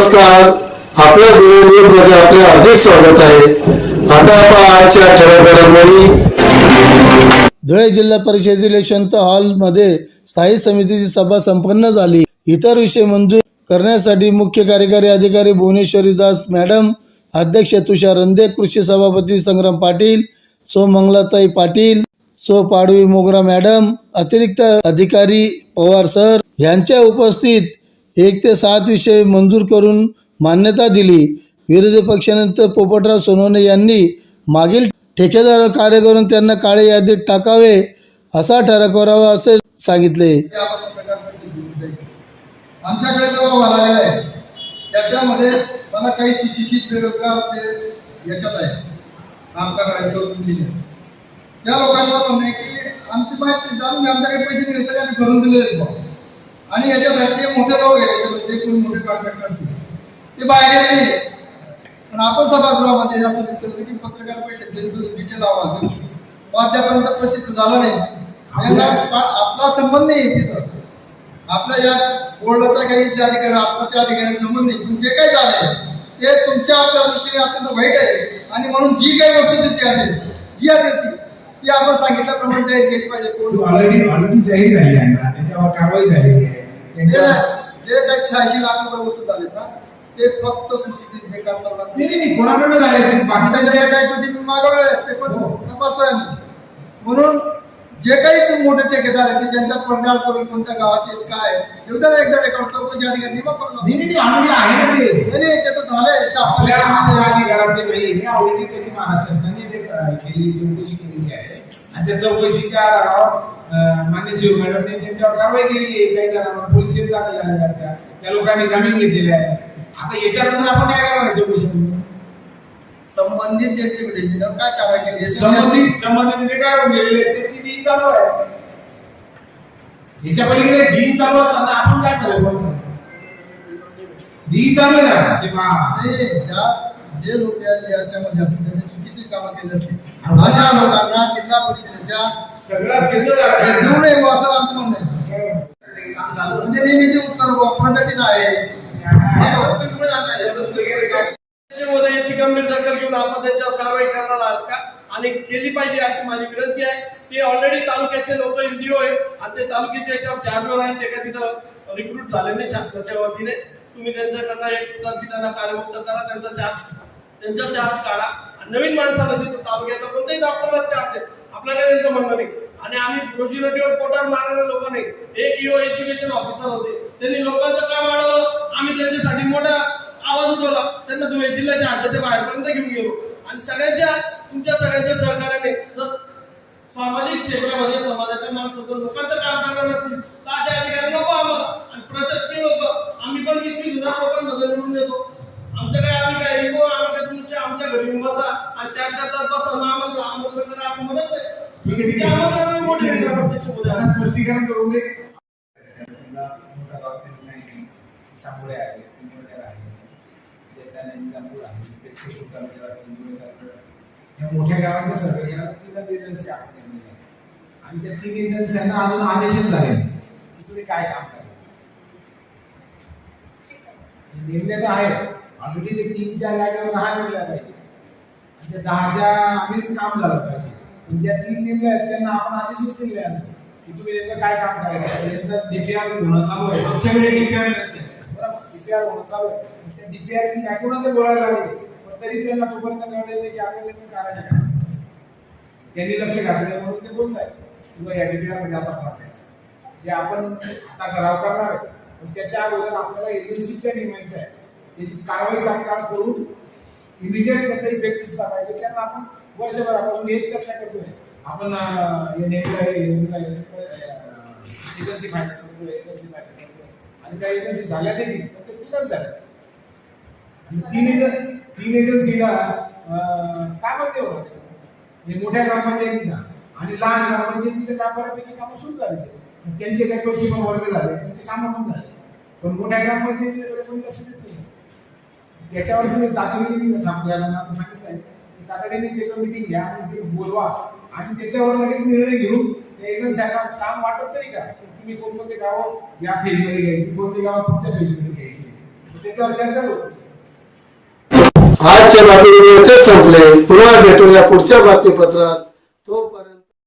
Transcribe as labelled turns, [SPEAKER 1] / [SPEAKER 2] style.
[SPEAKER 1] नमस्कार. आपल्या न्यूजमध्ये आपले हार्दिक स्वागत आहे. आता आपण आजच्या ठळक धुळे जिल्हा परिषदेतील यशवंत हॉलमध्ये स्थायी समितीची सभा संपन्न झाली. इतर विषय मंजूर करण्यासाठी मुख्य कार्यकारी अधिकारी भुवनेश्वरी दास मॅडम अध्यक्ष तुषार रंदे कृषी सभापती संग्राम पाटील सो मंगलाताई पाटील सो पाडवी मोगरा मॅडम अतिरिक्त अधिकारी पवार सर यांच्या उपस्थित एक ते सात विषय मंजूर करून मान्यता दिली. विरोधी पक्षानंतर पोपटराव सोनवणे यांनी मागील ठेकेदार कार्य करून त्यांना काळे यादीत टाकावे असा ठराव करावा असे सांगितले.
[SPEAKER 2] आमच्याकडे जो अहवाल आलेला आहे त्याच्यामध्ये मला काही सुशिक्षित बेरोजगार ते याच्यात आहे. काम करणारे दोन दिले त्या लोकांवर म्हणणं आहे की आमची माहिती जाणून आमच्याकडे पैसे दिले तरी आम्ही भरून दिले आहेत आणि याच्यासाठी मोठे लोक आहेत याच्यामध्ये जे कोणी मोठे कॉन्ट्रॅक्टर असतील ते बाहेर नाही पण आपण सभागृहामध्ये लिहिलं होतं की पत्रकार परिषद डिटेल आवाज देऊ अद्यापर्यंत प्रसिद्ध झाला नाही. आपला संबंध नाही तिथं. आपल्या या बोर्डाचा काही जे अधिकारी आत्ताच्या अधिकारी संबंध पण जे काही झालंय ते तुमच्या आपल्या दृष्टीने अत्यंत वाईट आहे. आणि म्हणून जी काही वस्तुस्थिती असेल जी असेल ती ती आपण सांगितल्याप्रमाणे जाहीर केली पाहिजे.
[SPEAKER 3] ऑलरेडी ऑलरेडी जाहीर झाली आहे ना. त्याच्यावर कारवाई झालेली आहे.
[SPEAKER 2] जे काही शहाऐंशी लाख रुपये वस्तू झालेत ना ते फक्त सुशिक्षित बेकार करणार.
[SPEAKER 3] नाही नाही, कोणाकडनं झाले
[SPEAKER 2] बाकीच्या जे काही त्रुटी मी मागवले ते पण
[SPEAKER 3] हो.
[SPEAKER 2] तपासतोय आम्ही. म्हणून जे काही ते मोठे ठेकेदार आहेत की ज्यांच्या पडद्यावर करून कोणत्या गावाचे काय ना एकदा रेकॉर्ड चौकशी अधिकारी नियम करून
[SPEAKER 3] नाही नाही, ऑलरेडी आहे ते.
[SPEAKER 2] नाही झालंय
[SPEAKER 3] आपल्या अधिकारात नाही हे ऑलरेडी त्यांनी महाराष्ट्र शासनाने केलेली चौकशी केलेली आहे. आणि त्या चौकशीच्या आधारावर मान्य शिव मॅडमने त्यांच्यावर कारवाई केलेली आहे. काही जणांवर पोलीस दाखल आहेत. त्या. त्या लोकांनी जामीन घेतलेले आहे. आता याच्यानंतर आपण काय करणार चौकशी
[SPEAKER 2] संबंधित ज्यांचे इंजिनियर काय कारवाई केली?
[SPEAKER 3] संबंधित संबंधित रिटायर होऊन गेलेले त्यांची डी चालू आहे. याच्या पलीकडे डी चालू असताना आपण काय करायचं? डी चालू आहे ना? ते
[SPEAKER 2] ज्या जे लोक याच्यामध्ये असतील त्यांनी चुकीची कामं केली असतील. अशा लोकांना जिल्हा परिषदेच्या बुवा, असं आमचं म्हणणं आहे. म्हणजे नेहमीचे उत्तर प्रगतीच आहे.
[SPEAKER 4] याची गंभीर दखल घेऊन आपण त्यांच्यावर कारवाई करणार आहात का? आणि केली पाहिजे अशी माझी विनंती आहे. ते ऑलरेडी तालुक्याचे लोक एनडीओ आहे आणि ते तालुक्याच्या याच्यावर चार्जवर आहेत. ते काय तिथं रिक्रूट झाले नाही शासनाच्या वतीने. तुम्ही त्यांच्याकडनं एक तर त्यांना कार्यमुक्त करा. त्यांचा चार्ज त्यांचा चार्ज काढा. आणि नवीन माणसाला तिथं तालुक्याचा कोणत्याही डॉक्टरला चार्ज आहे आपल्याला त्यांचं म्हणणं नाही. आणि आम्ही रोजीरोटीवर पोटावर मारणारे लोक नाही एक युओ एज्युकेशन ऑफिसर होते. त्यांनी लोकांचं काम वाढवलं. आम्ही त्यांच्यासाठी मोठा आवाज उठवला. त्यांना धुळे जिल्ह्याच्या हाताच्या बाहेरपर्यंत घेऊन गेलो. आणि सगळ्यांच्या तुमच्या सगळ्यांच्या सहकार्याने जर सामाजिक क्षेत्रामध्ये समाजाच्या माणसं जर लोकांचं काम करणार नसतील तर अशा अधिकारी नको आम्हाला. आणि प्रशासकीय लोक आम्ही पण वीस वीस हजार लोकांमध्ये निवडून देतो. आमच्या काय आम्ही काय नको आम्ही काय तुमच्या आमच्या घरी बसा. आणि चार चार तास बसा. आम्हाला आंदोलन करा असं म्हणत नाही. त्याच्यामध्ये.
[SPEAKER 3] त्यांना स्पष्टीकरण करून दे सांगोळे आहे आहे आहे. या मोठ्या गावांच्या तीन एजन्सी आपण. आणि त्या तीन एजन्सीयांना अजून आदेशच झाले तुम्ही काय काम करा नेमले तर आहे ऑलरेडी ते तीनच्या जागेवर दहा नेमल्या पाहिजे आणि त्या दहाच्या आम्हीच काम झालं पाहिजे ज्या तीन नेमल्या आहेत त्यांना आपण आदेशच आहे की तुम्ही नेमकं काय काम करायचं? याचं डीपीआर होणं चालू आहे. आमच्याकडे डीपीआर डीपीआर होणं चालू आहे. त्या डीपीआर ची ऐकूनच ते बोलायला लागले? पण तरी त्यांना तोपर्यंत कळले की आपल्याला नेमकं करायचं काय त्यांनी लक्ष घातलं म्हणून ते बोलत आहेत किंवा या डीपीआरमध्ये असा आहे. जे आपण आता ठराव करणार आहे पण त्याच्या अगोदर आपल्याला एजन्सीच्या नेमायचं आहे त्याची कारवाई तात्काळ करून इमिजिएट इफेक्ट दिसला पाहिजे त्यांना आपण वर्षभरापासून हेच चर्चा करतोय. आपण अं, हे नेमलं आहे, हे एजन्सी फायदा करतोय एजन्सी फायदा करतोय. आणि त्या एजन्सी झाल्या देखील पण ते तीनच झाल्या आणि तीन एजन तीन एजन्सीला अं, काय म्हणते होणार म्हणजे मोठ्या ग्रामपंचायतींना. आणि लहान ग्रामपंचायतीचे काम बऱ्यापैकी कामं सुरू झाले. त्यांचे काही पैसे पण वर्ग झाले त्यांचे कामं पण झाले. पण मोठ्या ग्रामपंचायतीकडे कोणी लक्ष देत नाही त्याच्यावर तुम्ही तातडीने आपल्याला सांगितलं आहे तातडीने त्याचं मिटिंग घ्या आणि ते बोलवा. आणि त्याच्यावर लगेच निर्णय घेऊन एकदम साहेबांना काम वाटत तरी काय तुम्ही कोणकोणते गाव या फेजमध्ये घ्यायची कोणते गाव पुढच्या फेजमध्ये घ्यायची? त्याच्यावर चर्चा करू.
[SPEAKER 5] आजच्या बातमीपत्र संपले. पुन्हा भेटूया पुढच्या बातमीपत्रात.